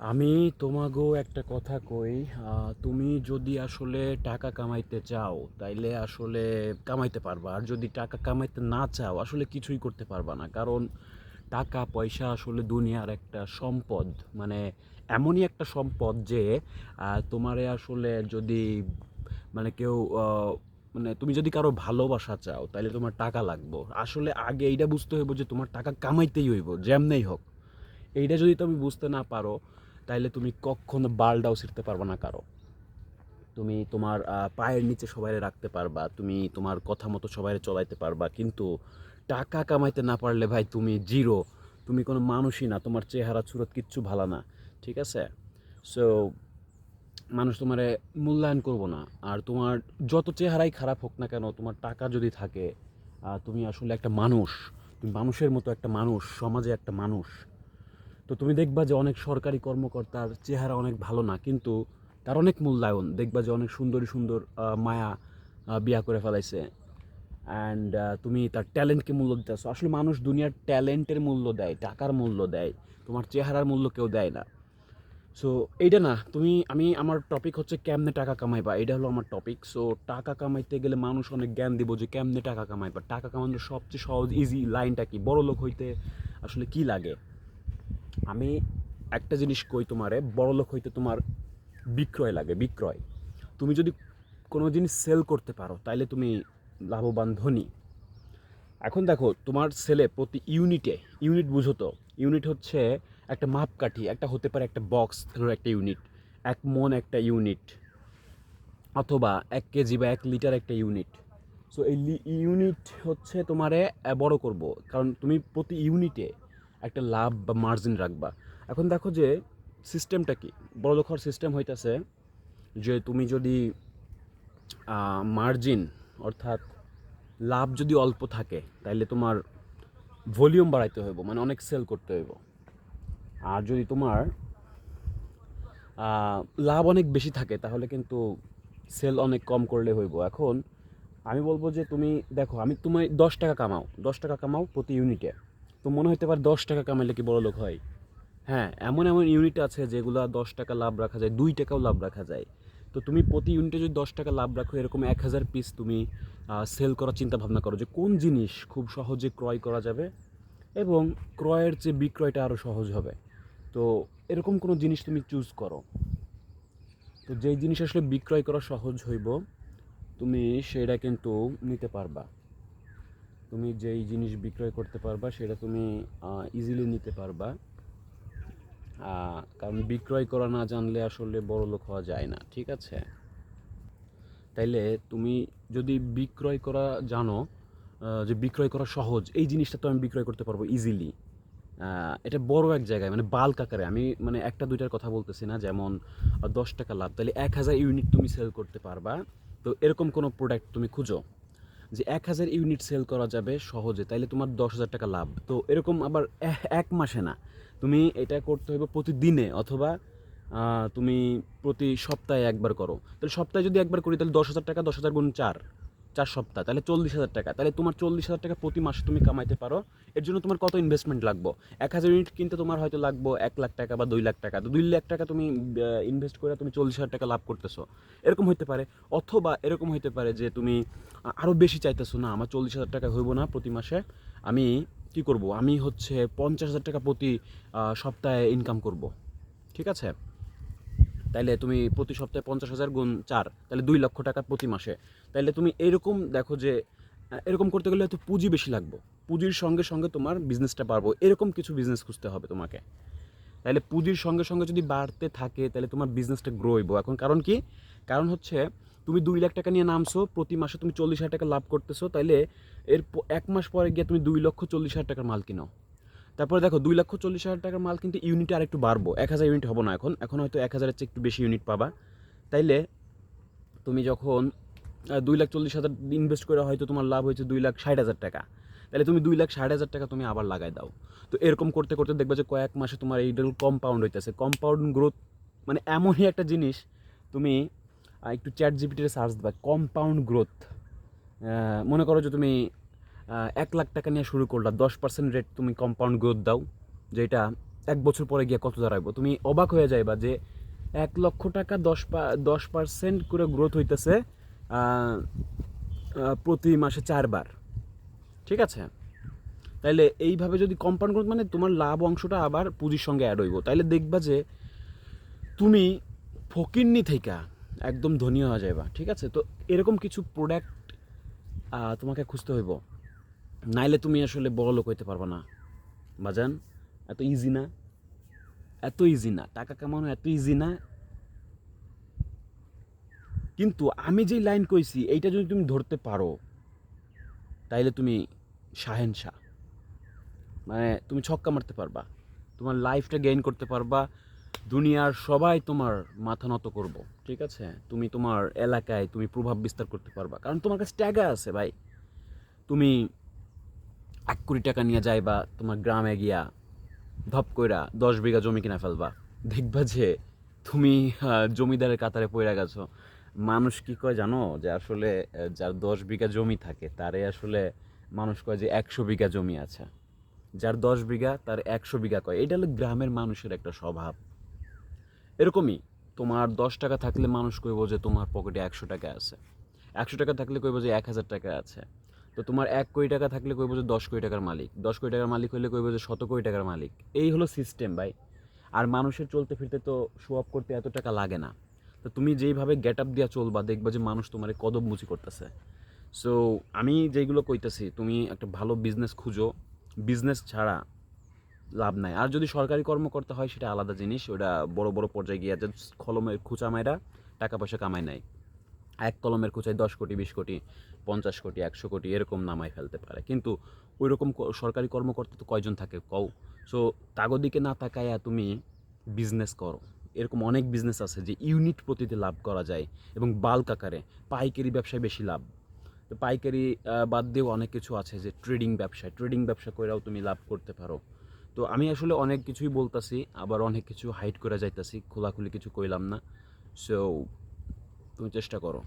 আমি তোমাকেও একটা কথা কই তুমি যদি আসলে টাকা কামাইতে চাও, তাইলে আসলে কামাইতে পারবা। আর যদি টাকা কামাইতে না চাও, আসলে কিছুই করতে পারবা না। কারণ টাকা, পয়সা আসলে দুনিয়ার একটা সম্পদ। মানে এমনই একটা সম্পদ যে তোমারে আসলে যদি মানে কেউ মানে তুমি যদি কারও ভালোবাসা চাও তাহলে তোমার টাকা লাগবে। আসলে আগে এইটা বুঝতে হইব যে তোমার টাকা কামাইতেই হইব, যেমনেই হোক। এইটা যদি তুমি বুঝতে না পারো তাইলে তুমি কখনো বালটাও ছিঁড়তে পারবে না কারও। তুমি তোমার পায়ের নিচে সবাই রাখতে পারবা, তুমি তোমার কথা মতো সবাই চলাইতে পারবা, কিন্তু টাকা কামাইতে না পারলে ভাই তুমি জিরো। তুমি কোনো মানুষই না, তোমার চেহারা, সুরত কিচ্ছু ভালো না, ঠিক আছে? সো মানুষ তোমারে মূল্যায়ন করব না, আর তোমার যত চেহারাই খারাপ হোক না কেন, তোমার টাকা যদি থাকে তুমি আসলে একটা মানুষ, তুমি মানুষের মতো একটা মানুষ, সমাজে একটা মানুষ। তো তুমি দেখবা যে অনেক সরকারি কর্মকর্তার চেহারা অনেক ভালো না, কিন্তু তার অনেক মূল্যায়ন। দেখবা যে অনেক সুন্দরী সুন্দর মায়া বিয়া করে ফেলাইছে। অ্যান্ড তুমি তার ট্যালেন্টকে মূল্য দিতেছো আসলে মানুষ দুনিয়ার ট্যালেন্টের মূল্য দেয়, টাকার মূল্য দেয়। তোমার চেহারার মূল্য কেউ দেয় না। সো এইটা না, তুমি, আমি, আমার টপিক হচ্ছে কেমনে টাকা কামাইবা। এটা হলো আমার টপিক সো টাকা কামাইতে গেলে মানুষ অনেক জ্ঞান দিব যে কেমনে টাকা কামাইবা। টাকা কামানোর সবচেয়ে সহজ ইজি লাইনটা কি? বড় লোক হইতে আসলে কি লাগে? আমি একটা জিনিস কই তোমারে, বড় লোক হইতে তোমার বিক্রয় লাগে, বিক্রয়। তুমি যদি কোনো জিনিস সেল করতে পারো, তাইলে তুমি লাভবান ধনী। এখন দেখো, তোমার সেলে প্রতি ইউনিটে ইউনিট বুঝো তো ইউনিট হচ্ছে একটা মাপকাঠি, একটা হতে পারে একটা বক্স ধরো একটা ইউনিট এক মন একটা ইউনিট অথবা এক কেজি বা এক লিটার একটা ইউনিট সো এই ইউনিট হচ্ছে তোমারে বড় করব, কারণ তুমি প্রতি ইউনিটে একটা লাভ বা মার্জিন রাখবা। এখন দেখো যে সিস্টেমটা কি? বড় হওয়ার সিস্টেম হইতাছে যে তুমি যদি মার্জিন অর্থাৎ লাভ যদি অল্প থাকে তাহলে তোমার ভলিউম বাড়াইতে হইব মানে অনেক সেল করতে হইব। আর যদি তোমার লাভ অনেক বেশি থাকে, তাহলে কিন্তু সেল অনেক কম করলে হইব। এখন আমি বলব যে তুমি, দেখো, আমি তুমি দশ টাকা কামাও, দশ টাকা কামাও প্রতি ইউনিটে তো মনে হতে পারে দশ টাকা কামাইলে কি বড় লোক হয়? হ্যাঁ এমন এমন ইউনিট আছে যেগুলো দশ টাকা লাভ রাখা যায়, দুই টাকাও লাভ রাখা যায়। তো তুমি প্রতি ইউনিটে যদি দশ টাকা লাভ রাখো, এরকম এক হাজার পিস তুমি সেল করার চিন্তা ভাবনা করো যে কোন জিনিস খুব সহজে ক্রয় করা যাবে এবং ক্রয়ের যে বিক্রয়টা আরও সহজ হবে। তো এরকম কোনো জিনিস তুমি চুজ করো। তো যেই জিনিস আসলে বিক্রয় করা সহজ হইব, তুমি সেটা কিন্তু নিতে পারবা। তুমি যেই জিনিস বিক্রয় করতে পারবা, সেটা তুমি ইজিলি নিতে পারবা। কারণ বিক্রয় করা না জানলে আসলে বড় লোক হওয়া যায় না, ঠিক আছে? তাইলে তুমি যদি বিক্রয় করা জানো যে বিক্রয় করা সহজ, এই জিনিসটা তো আমি বিক্রয় করতে পারব ইজিলি এটা বড় এক জায়গায় মানে বাল্ক আকারে। আমি মানে একটা দুইটার কথা বলতেছি না, যেমন দশ টাকা লাভ। তাহলে এক হাজার ইউনিট তুমি সেল করতে পারবা। তো এরকম কোনো প্রোডাক্ট তুমি খুঁজো। যে এক হাজার ইউনিট সেল করা যাবে সহজে, তাইলে তোমার দশ হাজার টাকা লাভ। তো এরকম আবার এক মাসে না। তুমি এটা করতে হবে প্রতিদিনে অথবা তুমি প্রতি সপ্তাহে একবার করো। তাহলে সপ্তাহে যদি একবার করি, তাহলে দশ হাজার টাকা, দশ হাজার গুণ চার। চার সপ্তাহ, তাহলে চল্লিশ হাজার টাকা। তাহলে তোমার চল্লিশ হাজার টাকা প্রতি মাসে তুমি কামাইতে পারো। এর জন্য তোমার কত ইনভেস্টমেন্ট লাগবে? এক হাজার ইউনিট কিনতে তোমার হয়তো লাগবে এক লাখ টাকা বা দুই লাখ টাকা। তো দুই লাখ টাকা তুমি ইনভেস্ট করে তুমি চল্লিশ হাজার টাকা লাভ করতেছো। এরকম হতে পারে। অথবা এরকম হতে পারে যে তুমি আরও বেশি চাইতেছো, না, আমার চল্লিশ হাজার টাকা হইব না প্রতি মাসে। আমি কি করব? আমি হচ্ছে পঞ্চাশ হাজার টাকা প্রতি সপ্তাহে ইনকাম করব। ঠিক আছে? তাইলে তুমি প্রতি সপ্তাহে পঞ্চাশ হাজার গুণ চার তাহলে দুই লক্ষ টাকা প্রতি মাসে। তাইলে তুমি এরকম দেখো যে এরকম করতে গেলে হয়তো পুঁজি বেশি লাগবে। পুঁজির সঙ্গে সঙ্গে তোমার বিজনেসটা পারব এরকম কিছু বিজনেস খুঁজতে হবে তোমাকে। তাহলে পুঁজির সঙ্গে সঙ্গে যদি বাড়তে থাকে তাহলে তোমার বিজনেসটা গ্রো হইব। এখন কারণ কি? কারণ হচ্ছে, তুমি দুই লাখ টাকা নিয়ে নামছো, প্রতি মাসে তুমি চল্লিশ হাজার টাকা লাভ করতেছো তাহলে এর এক মাস পরে গিয়ে তুমি দুই লক্ষ চল্লিশ হাজার টাকার মাল কিনো। তারপরে দেখো দুই লক্ষ চল্লিশ হাজার টাকার মাল কিন্তু ইউনিটে আর একটু বাড়বো। এক হাজার ইউনিট হব না এখন। এখন হয়তো এক হাজারের চেয়ে একটু বেশি ইউনিট পাবা। তাইলে তুমি যখন দুই লাখ চল্লিশ হাজার ইনভেস্ট করে হয়তো তোমার লাভ হয়েছে দুই লাখ ষাট হাজার টাকা। তাহলে তুমি দুই লাখ ষাট হাজার টাকা তুমি আবার লাগাই দাও। তো এরকম করতে করতে দেখবে যে কয়েক মাসে তোমার এইটার কম্পাউন্ড হইতেছে। কম্পাউন্ড গ্রোথ মানে এমনই একটা জিনিস, তুমি একটু চ্যাট জিপিটিতে সার্চ দেবা কম্পাউন্ড গ্রোথ মনে করো যে তুমি এক লাখ টাকা নিয়ে শুরু করলা। দশ পার্সেন্ট রেট তুমি কম্পাউন্ড গ্রোথ দাও, যেটা এক বছর পরে গিয়ে কত দাঁড়াইবো? তুমি অবাক হয়ে যাইবা যে এক লক্ষ টাকা দশ দশ পার্সেন্ট করে গ্রোথ হইতেছে প্রতি মাসে চারবার। ঠিক আছে? তাইলে এইভাবে যদি কম্পাউন্ড গ্রোথ মানে তোমার লাভ অংশটা আবার পুঁজির সঙ্গে অ্যাড হইব। তাইলে দেখবা যে তুমি ফকিরনি থেকে একদম ধনী হয়ে যাইবা। ঠিক আছে? তো এরকম কিছু প্রোডাক্ট তোমাকে খুঁজতে হইব। নাইলে তুমি আসলে বড় লোক হইতে পারবা না। বাজান, এত ইজি না। এত ইজি না। টাকা কামানো এত ইজি না। কিন্তু আমি যেই লাইন কইছি, এইটা যদি তুমি ধরতে পারো, তাইলে তুমি শাহেনশাহ মানে তুমি ছক্কা মারতে পারবা। তোমার লাইফটা গেইন করতে পারবা। দুনিয়ার সবাই তোমার মাথা নত করব। ঠিক আছে? তুমি তোমার এলাকায় তুমি প্রভাব বিস্তার করতে পারবা। কারণ তোমার কাছে ট্যাগা আছে ভাই। তুমি এক কোটি টাকা নিয়ে যাইবা তোমার গ্রামে গিয়া ধপ কইরা দশ বিঘা জমি কিনা ফেলবা। দেখবা যে তুমি জমিদারের কাতারে পড়ে গেছো। মানুষ কি কয় জানো? যে আসলে যার দশ বিঘা জমি থাকে, তারে আসলে মানুষ কয় যে একশো বিঘা জমি আছে। যার দশ বিঘা, তার একশো বিঘা কয়। এটা হলো গ্রামের মানুষের একটা স্বভাব। এরকমই তোমার দশ টাকা থাকলে মানুষ কইব যে তোমার পকেটে একশো টাকা আছে। একশো টাকা থাকলে কইব যে এক হাজার টাকা আছে। তো তোমার এক কোটি টাকা থাকলে কইব যে দশ কোটি টাকার মালিক, দশ কোটি টাকার মালিক হলে কইব যে শত কোটি টাকার মালিক। এই হলো সিস্টেম ভাই। আর মানুষের চলতে ফিরতে তো শো আপ করতে এত টাকা লাগে না। তো তুমি যেইভাবে গেট আপ দিয়া চলবা, দেখবা যে মানুষ তোমার কদম মুচি করতেছে। সো আমি যেইগুলো কইতাছি, তুমি একটা ভালো বিজনেস খুঁজো। বিজনেস ছাড়া লাভ নাই। আর যদি সরকারি কর্মকর্তা হয়, সেটা আলাদা জিনিস। ওটা বড় বড় পর্যায়ে গিয়ে যে কলমের খুচা মায়েরা টাকা পয়সা কামায় নাই। এক কলমের কোচায় দশ কোটি, বিশ কোটি, পঞ্চাশ কোটি, একশো কোটি এরকম নামায় ফেলতে পারে। কিন্তু ওই রকম সরকারি কর্মকর্তা তো কয়জন থাকে কও? সো তাগদিকে না তাকায়া তুমি বিজনেস করো। এরকম অনেক বিজনেস আছে যে ইউনিট প্রতিতে লাভ করা যায় এবং বাল্ক আকারে পাইকারি ব্যবসায় বেশি লাভ। তো পাইকারি বাদ দিয়েও অনেক কিছু আছে যে ট্রেডিং ব্যবসায়। ট্রেডিং ব্যবসা করেও তুমি লাভ করতে পারো। তো আমি আসলে অনেক কিছুই বলতাছি, আবার অনেক কিছু হাইড করে যাইতাছি। খোলাখুলি কিছু কইলাম না। সো তুমি চেষ্টা করো।